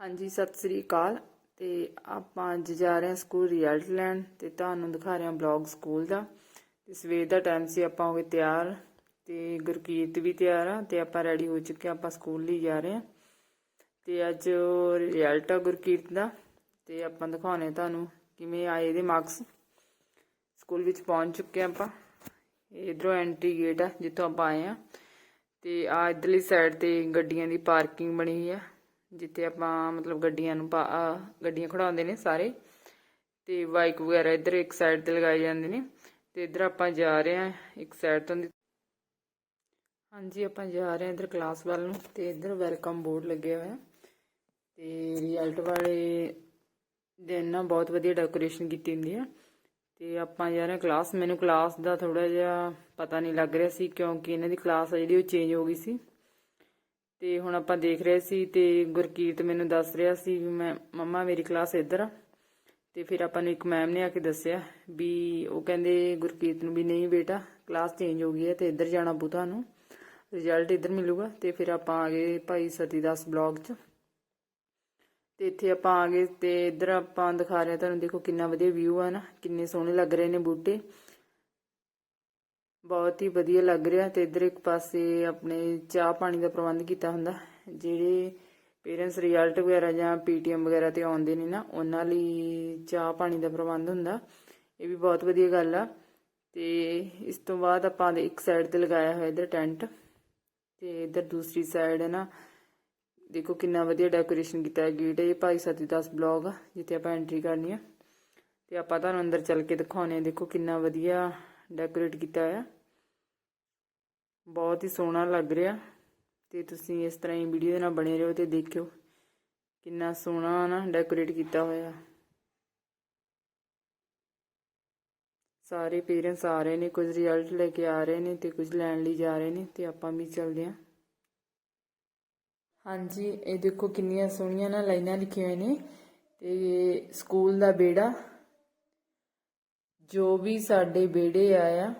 ਹਾਂਜੀ, ਸਤਿ ਸ੍ਰੀ ਅਕਾਲ। ਤੇ ਆਪਾਂ ਅੱਜ ਜਾ ਰਹੇ ਹਾਂ ਸਕੂਲ ਰਿਜ਼ਲਟ ਲੈਣ ਤੇ ਤੁਹਾਨੂੰ ਦਿਖਾ ਰਹੇ ਹਾਂ ਬਲੌਗ ਸਕੂਲ ਦਾ। ਤੇ ਸਵੇਰ ਦਾ ਟਾਈਮ ਸੀ, ਆਪਾਂ ਹੋ ਗਏ ਤਿਆਰ ਤੇ ਗੁਰਕੀਰਤ ਵੀ ਤਿਆਰ ਆ ਤੇ ਆਪਾਂ ਰੈਡੀ ਹੋ ਚੁੱਕੇ ਹਾਂ, ਆਪਾਂ ਸਕੂਲ ਲਈ ਜਾ ਰਹੇ ਹਾਂ। ਤੇ ਅੱਜ ਰਿਜ਼ਲਟ ਆ ਗੁਰਕੀਰਤ ਦਾ ਤੇ ਆਪਾਂ ਦਿਖਾਉਣੇ ਤੁਹਾਨੂੰ ਕਿਵੇਂ ਆਏ ਇਹਦੇ ਮਾਰਕਸ ਸਕੂਲ ਵਿੱਚ ਪਹੁੰਚ ਚੁੱਕੇ ਹਾਂ ਆਪਾਂ। ਇਧਰੋਂ ਐਂਟਰੀ ਗੇਟ ਆ, ਜਿੱਥੋਂ ਆਪਾਂ ਆਏ ਆ ਤੇ ਆ ਇਧਰਲੀ ਸਾਈਡ ਤੇ ਗੱਡੀਆਂ ਦੀ ਪਾਰਕਿੰਗ ਬਣੀ ਹੋਈ ਆ। ਜਿੱਥੇ ਆਪਾਂ ਮਤਲਬ ਗੱਡੀਆਂ ਨੂੰ ਪਾ- ਗੱਡੀਆਂ ਖੜਾਉਂਦੇ ਨੇ ਸਾਰੇ, ਤੇ ਬਾਈਕ ਵਗੈਰਾ ਇੱਧਰ ਇੱਕ ਸਾਈਡ ਤੇ ਲਗਾਏ ਜਾਂਦੇ ਨੇ, ਤੇ ਇੱਧਰ ਆਪਾਂ ਜਾ ਰਹੇ ਹਾਂ ਇੱਕ ਸਾਈਡ ਤੋਂ ਹਾਂਜੀ, ਆਪਾਂ ਜਾ ਰਹੇ ਹਾਂ ਇੱਧਰ ਕਲਾਸ ਵੱਲ ਨੂੰ, ਤੇ ਇੱਧਰ ਵੈਲਕਮ ਬੋਰਡ ਲੱਗਿਆ ਹੋਇਆ ਤੇ ਰਿਜ਼ਲਟ ਵਾਲੇ ਦਿਨ ਨਾ ਬਹੁਤ ਵਧੀਆ ਡੈਕੋਰੇਸ਼ਨ ਕੀਤੀ ਹੁੰਦੀ ਆ, ਤੇ ਆਪਾਂ ਜਾ ਰਹੇ ਹਾਂ ਕਲਾਸ ਮੈਨੂੰ ਕਲਾਸ ਦਾ ਥੋੜਾ ਜਿਹਾ ਪਤਾ ਨਹੀਂ ਲੱਗ ਰਿਹਾ ਸੀ, ਕਿਉਂਕਿ ਇਹਨਾਂ ਦੀ ਕਲਾਸ ਆ ਜਿਹੜੀ ਉਹ ਚੇਂਜ ਹੋ ਗਈ ਸੀ। ਤੇ ਹੁਣ ਆਪਾਂ ਦੇਖ ਰਹੇ ਸੀ ਤੇ ਗੁਰਕੀਰਤ ਮੈਨੂੰ ਦੱਸ ਰਿਹਾ ਸੀ ਵੀ ਮੈਂ, ਮੰਮਾ ਮੇਰੀ ਕਲਾਸ ਇੱਧਰ ਆ। ਤੇ ਫਿਰ ਆਪਾਂ ਨੂੰ ਇੱਕ ਮੈਮ ਨੇ ਆ ਕੇ ਦੱਸਿਆ ਵੀ ਉਹ ਕਹਿੰਦੇ ਗੁਰਕੀਰਤ ਨੂੰ ਵੀ ਨਹੀਂ ਬੇਟਾ ਕਲਾਸ ਚੇਂਜ ਹੋ ਗਈ ਹੈ ਤੇ ਇੱਧਰ ਜਾਣਾ ਪਊ ਤੁਹਾਨੂੰ। ਰਿਜ਼ਲਟ ਇੱਧਰ ਮਿਲੂਗਾ ਤੇ ਫਿਰ ਆਪਾਂ ਆ ਗਏ ਭਾਈ ਸਤੀਦਾਸ ਬਲੌਗ 'ਚ। ਤੇ ਇੱਥੇ ਆਪਾਂ ਆ ਗਏ ਤੇ ਇੱਧਰ ਆਪਾਂ ਦਿਖਾ ਰਹੇ ਹਾਂ ਤੁਹਾਨੂੰ, ਦੇਖੋ ਕਿੰਨਾ ਵਧੀਆ ਵਿਊ ਆ ਨਾ, ਕਿੰਨੇ ਸੋਹਣੇ ਲੱਗ ਰਹੇ ਨੇ ਬੂਟੇ। ਬਹੁਤ ਹੀ ਵਧੀਆ ਲੱਗ ਰਿਹਾ ਤੇ ਇੱਧਰ ਇੱਕ ਪਾਸੇ ਆਪਣੇ ਚਾਹ ਪਾਣੀ ਦਾ ਪ੍ਰਬੰਧ ਕੀਤਾ ਹੁੰਦਾ, ਜਿਹੜੇ ਪੇਰੈਂਟਸ ਰਿਜ਼ਲਟ ਵਗੈਰਾ ਜਾਂ ਪੀਟੀਐਮ ਵਗੈਰਾ ਤੇ ਆਉਂਦੇ ਨੇ ਨਾ, ਉਹਨਾਂ ਲਈ ਚਾਹ ਪਾਣੀ ਦਾ ਪ੍ਰਬੰਧ ਹੁੰਦਾ, ਇਹ ਵੀ ਬਹੁਤ ਵਧੀਆ ਗੱਲ ਆ। ਤੇ ਇਸ ਤੋਂ ਬਾਅਦ ਆਪਾਂ ਦੇ ਇੱਕ ਸਾਈਡ ਤੇ ਲਗਾਇਆ ਹੋਇਆ ਇੱਧਰ ਟੈਂਟ, ਤੇ ਇੱਧਰ ਦੂਸਰੀ ਸਾਈਡ ਹੈ ਨਾ, ਦੇਖੋ ਕਿੰਨਾ ਵਧੀਆ ਡੈਕੋਰੇਸ਼ਨ ਕੀਤਾ ਹੈ ਗੇਟ ਇਹ ਭਾਈ ਸਤੀਦਾਸ ਬਲੌਗ ਆ, ਜਿੱਥੇ ਆਪਾਂ ਐਂਟਰੀ ਕਰਨੀ ਆ। ਤੇ ਆਪਾਂ ਤੁਹਾਨੂੰ ਅੰਦਰ ਚੱਲ ਕੇ ਦਿਖਾਉਣੇ ਆ ਦੇਖੋ ਕਿੰਨਾ ਵਧੀਆ ਡੈਕੋਰੇਟ ਕੀਤਾ ਹੋਇਆ। ਬਹੁਤ ਹੀ ਸੋਹਣਾ ਲੱਗ ਰਿਹਾ। ਤੇ ਤੁਸੀਂ ਇਸ ਤਰ੍ਹਾਂ ਹੀ ਵੀਡੀਓ ਦੇ ਨਾਲ ਬਣੇ ਰਹੋ ਤੇ ਦੇਖਿਓ ਕਿੰਨਾ ਸੋਹਣਾ ਨਾ ਡੈਕੋਰੇਟ ਕੀਤਾ ਹੋਇਆ। ਸਾਰੇ ਪੇਰੈਂਟਸ ਆ ਰਹੇ ਨੇ, ਕੁਝ ਰਿਜ਼ਲਟ ਲੈ ਕੇ ਆ ਰਹੇ ਨੇ ਤੇ ਕੁਝ ਲੈਣ ਲਈ ਜਾ ਰਹੇ ਨੇ ਤੇ ਆਪਾਂ ਵੀ ਚੱਲਦੇ ਹਾਂ। ਹਾਂਜੀ, ਇਹ ਦੇਖੋ ਕਿੰਨੀਆਂ ਸੋਹਣੀਆਂ ਨਾ ਲਾਈਨਾਂ ਲਿਖੀਆਂ ਹੋਈਆਂ ਨੇ ਤੇ ਸਕੂਲ ਦਾ ਬੇੜਾ ਜੋ ਵੀ ਸਾਡੇ ਬੇੜੇ ਆਇਆ,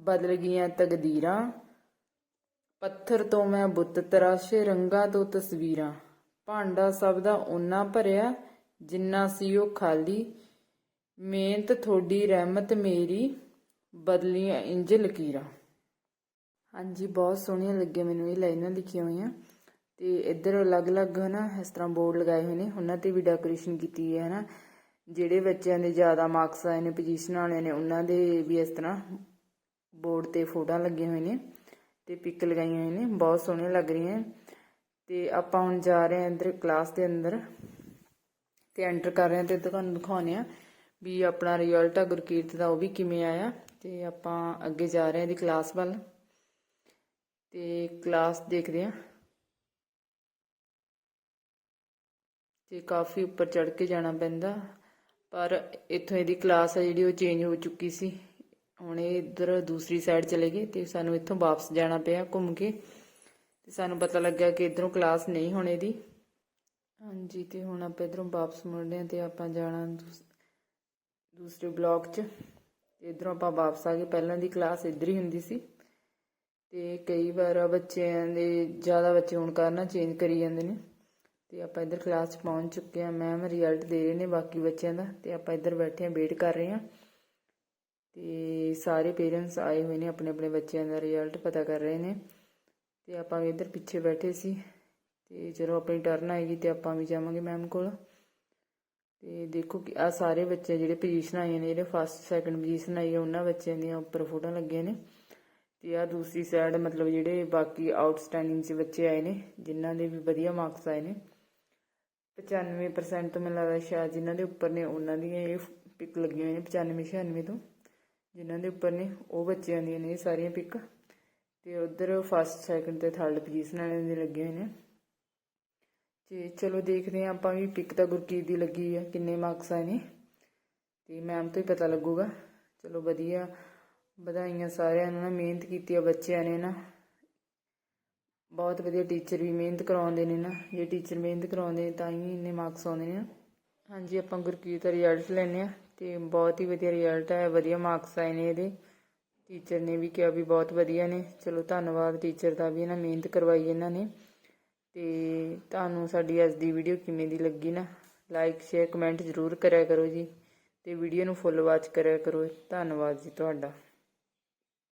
ਬਦਲ ਗਈਆਂ ਤਕਦੀਰਾਂ, ਪੱਥਰ ਤੋਂ ਮੈਂ ਬੁੱਤ ਤਰਾਸ਼ੇ, ਰੰਗਾਂ ਤੋਂ ਤਸਵੀਰਾਂ। ਭਾਂਡਾ ਸਭ ਦਾ ਓਨਾ ਭਰਿਆ ਜਿੰਨਾ ਸੀ ਉਹ ਖਾਲੀ। ਮਿਹਨਤ ਥੋੜੀ ਰਹਿਮਤ ਮੇਰੀ, ਬਦਲੀਆਂ ਇੰਜ ਲਕੀਰਾਂ। ਹਾਂਜੀ, ਬਹੁਤ ਸੋਹਣੀਆਂ ਲੱਗੀਆਂ ਮੈਨੂੰ ਇਹ ਲਾਈਨਾਂ ਲਿਖੀਆਂ ਹੋਈਆਂ। ਤੇ ਇੱਧਰ ਅਲੱਗ-ਅਲੱਗ ਹਨਾ, ਇਸ ਤਰ੍ਹਾਂ ਬੋਰਡ ਲਗਾਏ ਹੋਏ ਨੇ, ਉਹਨਾਂ ਤੇ ਵੀ ਡੈਕੋਰੇਸ਼ਨ ਕੀਤੀ ਹੈ, ਹਨਾ। ਜਿਹੜੇ ਬੱਚਿਆਂ ਦੇ ਜ਼ਿਆਦਾ ਮਾਰਕਸ ਆਏ ਨੇ ਪੋਜੀਸ਼ਨ ਵਾਲੇ ਨੇ, ਉਹਨਾਂ ਦੇ ਵੀ ਇਸ ਤਰ੍ਹਾਂ ਬੋਰਡ ਤੇ ਫੋਟੋਆਂ ਲੱਗੀਆਂ ਹੋਈਆਂ ਨੇ ਤੇ ਪਿਕ ਲਗਾਈਆਂ ਹੋਈਆਂ ਨੇ, ਬਹੁਤ ਸੋਹਣੀਆਂ ਲੱਗ ਰਹੀਆਂ ਤੇ ਆਪਾਂ ਹੁਣ ਜਾ ਰਹੇ ਹਾਂ ਅੰਦਰ ਕਲਾਸ ਦੇ ਅੰਦਰ ਤੇ ਐਂਟਰ ਕਰ ਰਹੇ ਹਾਂ ਤੇ ਤੁਹਾਨੂੰ ਦਿਖਾਉਂਦੇ ਆ ਵੀ ਆਪਣਾ ਰਿਜ਼ਲਟ ਆ ਗੁਰਕੀਰਤ ਦਾ, ਉਹ ਵੀ ਕਿਵੇਂ ਆਇਆ ਤੇ ਆਪਾਂ ਅੱਗੇ ਜਾ ਰਹੇ ਹਾਂ ਦੀ ਕਲਾਸ ਵੱਲ। ਤੇ ਕਲਾਸ ਦੇਖਦੇ ਹਾਂ। ਤੇ ਕਾਫੀ ਉੱਪਰ ਚੜ ਕੇ ਜਾਣਾ ਪੈਂਦਾ। ਪਰ ਇੱਥੋਂ ਇਹਦੀ ਕਲਾਸ ਆ ਜਿਹੜੀ ਉਹ ਚੇਂਜ ਹੋ ਚੁੱਕੀ ਸੀ। ਹੁਣ ਇਹ ਇੱਧਰ ਦੂਸਰੀ ਸਾਈਡ ਚਲੇ ਗਏ ਤੇ ਸਾਨੂੰ ਇੱਥੋਂ ਵਾਪਸ ਜਾਣਾ ਪਿਆ ਘੁੰਮ ਕੇ। ਤੇ ਸਾਨੂੰ ਪਤਾ ਲੱਗਿਆ ਕਿ ਇਧਰੋਂ ਕਲਾਸ ਨਹੀਂ ਹੋਣੀ ਦੀ ਹਾਂਜੀ, ਤੇ ਹੁਣ ਆਪਾਂ ਇਧਰੋਂ ਵਾਪਸ ਮੁੜਦੇ ਹਾਂ ਤੇ ਆਪਾਂ ਜਾਣਾ ਦੂਸ- ਦੂਸਰੇ ਬਲਾਕ 'ਚ। ਤੇ ਇਧਰੋਂ ਆਪਾਂ ਵਾਪਸ ਆ ਗਏ। ਪਹਿਲਾਂ ਦੀ ਕਲਾਸ ਇੱਧਰ ਹੀ ਹੁੰਦੀ ਸੀ। ਤੇ ਕਈ ਵਾਰ ਬੱਚਿਆਂ ਦੇ, ਜ਼ਿਆਦਾ ਬੱਚੇ ਹੋਣ ਕਾਰਨ ਚੇਂਜ ਕਰੀ ਜਾਂਦੇ ਨੇ। ਤੇ ਆਪਾਂ ਇੱਧਰ ਕਲਾਸ 'ਚ ਪਹੁੰਚ ਚੁੱਕੇ ਹਾਂ। ਮੈਮ ਰਿਜ਼ਲਟ ਦੇ ਰਹੇ ਨੇ ਬਾਕੀ ਬੱਚਿਆਂ ਦਾ ਤੇ ਆਪਾਂ ਇੱਧਰ ਬੈਠੇ ਹਾਂ ਵੇਟ ਕਰ ਰਹੇ ਹਾਂ। ਤੇ ਸਾਰੇ ਪੇਰੈਂਟਸ ਆਏ ਹੋਏ ਨੇ ਆਪਣੇ ਆਪਣੇ ਬੱਚਿਆਂ ਦਾ ਰਿਜ਼ਲਟ ਪਤਾ ਕਰ ਰਹੇ ਨੇ। ਤੇ ਆਪਾਂ ਵੀ ਇੱਧਰ ਪਿੱਛੇ ਬੈਠੇ ਸੀ। ਤੇ ਜਦੋਂ ਆਪਣੀ ਟਰਨ ਆਏਗੀ ਤੇ ਆਪਾਂ ਵੀ ਜਾਵਾਂਗੇ ਮੈਮ ਕੋਲ। ਤੇ ਦੇਖੋ ਕਿ ਆ ਸਾਰੇ ਬੱਚੇ ਜਿਹੜੇ ਪੋਜੀਸ਼ਨ ਆਈਆਂ ਨੇ, ਜਿਹੜੇ ਫਸਟ ਸੈਕੰਡ ਪੋਜੀਸ਼ਨ ਆਈ ਹੈ ਉਹਨਾਂ ਬੱਚਿਆਂ ਦੀਆਂ ਉੱਪਰ ਫੋਟੋਆਂ ਲੱਗੀਆਂ ਨੇ। ਤੇ ਆ ਦੂਸਰੀ ਸਾਈਡ ਮਤਲਬ ਜਿਹੜੇ ਬਾਕੀ ਆਊਟਸਟੈਂਡਿੰਗ ਚ ਬੱਚੇ ਆਏ ਨੇ, ਜਿਨ੍ਹਾਂ ਦੇ ਵੀ ਵਧੀਆ ਮਾਰਕਸ ਆਏ ਨੇ। 95% ਤੋਂ ਮੈਨੂੰ ਲੱਗਦਾ ਸ਼ਾਇਦ ਜਿਨ੍ਹਾਂ ਦੇ ਉੱਪਰ ਨੇ ਉਹਨਾਂ ਦੀਆਂ ਇਹ ਪਿਕ ਲੱਗੀਆਂ ਹੋਈਆਂ ਨੇ 95 96 ਤੋਂ। ਜਿਨ੍ਹਾਂ ਦੇ ਉੱਪਰ ਨੇ, ਉਹ ਬੱਚਿਆਂ ਦੀਆਂ ਨੇ ਇਹ ਸਾਰੀਆਂ ਪਿਕ ਤੇ ਉਧਰ ਫਸਟ ਸੈਕੰਡ ਤੇ ਥਰਡ ਪੋਜੀਸ਼ਨ ਵਾਲਿਆਂ ਦੇ ਲੱਗੇ ਹੋਏ ਨੇ। ਤੇ ਚਲੋ ਦੇਖਦੇ ਹਾਂ ਆਪਾਂ ਵੀ ਪਿਕ ਤਾਂ ਗੁਰਕੀਰਤ ਦੀ ਲੱਗੀ ਆ, ਕਿੰਨੇ ਮਾਰਕਸ ਆਏ ਨੇ। ਤੇ ਮੈਮ ਤੋਂ ਹੀ ਪਤਾ ਲੱਗੂਗਾ। ਚਲੋ ਵਧੀਆ, ਵਧਾਈਆਂ ਸਾਰਿਆਂ ਨੂੰ ਨਾ, ਮਿਹਨਤ ਕੀਤੀ ਆ ਬੱਚਿਆਂ ਨੇ ਨਾ। ਬਹੁਤ ਵਧੀਆ ਟੀਚਰ ਵੀ ਮਿਹਨਤ ਕਰਾਉਂਦੇ ਨੇ ਨਾ। ਜੇ ਟੀਚਰ ਮਿਹਨਤ ਕਰਾਉਂਦੇ, ਤਾਂ ਹੀ ਇੰਨੇ ਮਾਰਕਸ ਆਉਂਦੇ ਨੇ। ਹਾਂਜੀ, ਆਪਾਂ ਗੁਰਕੀਰਤ ਦਾ ਰਿਜ਼ਲਟ ਲੈਣੇ ਆ ਤੇ ਬਹੁਤ ਹੀ ਵਧੀਆ ਰਿਜ਼ਲਟ ਹੈ, ਵਧੀਆ ਮਾਰਕਸ ਆਏ ਨੇ ਇਹਦੇ। ਟੀਚਰ ਨੇ ਵੀ ਕਿਹਾ ਵੀ ਬਹੁਤ ਵਧੀਆ ਨੇ। ਚਲੋ, ਧੰਨਵਾਦ ਟੀਚਰ ਦਾ ਵੀ ਇਹਨਾਂ ਮਿਹਨਤ ਕਰਵਾਈ ਇਹਨਾਂ ਨੇ। ਤੇ ਤੁਹਾਨੂੰ ਸਾਡੀ ਅੱਜ ਦੀ ਵੀਡੀਓ ਕਿਵੇਂ ਦੀ ਲੱਗੀ ਨਾ ਲਾਈਕ ਸ਼ੇਅਰ ਕਮੈਂਟ ਜ਼ਰੂਰ ਕਰਿਆ ਕਰੋ ਜੀ। ਤੇ ਵੀਡੀਓ ਨੂੰ ਫੁੱਲ ਵਾਚ ਕਰਿਆ ਕਰੋ। ਧੰਨਵਾਦ ਜੀ ਤੁਹਾਡਾ।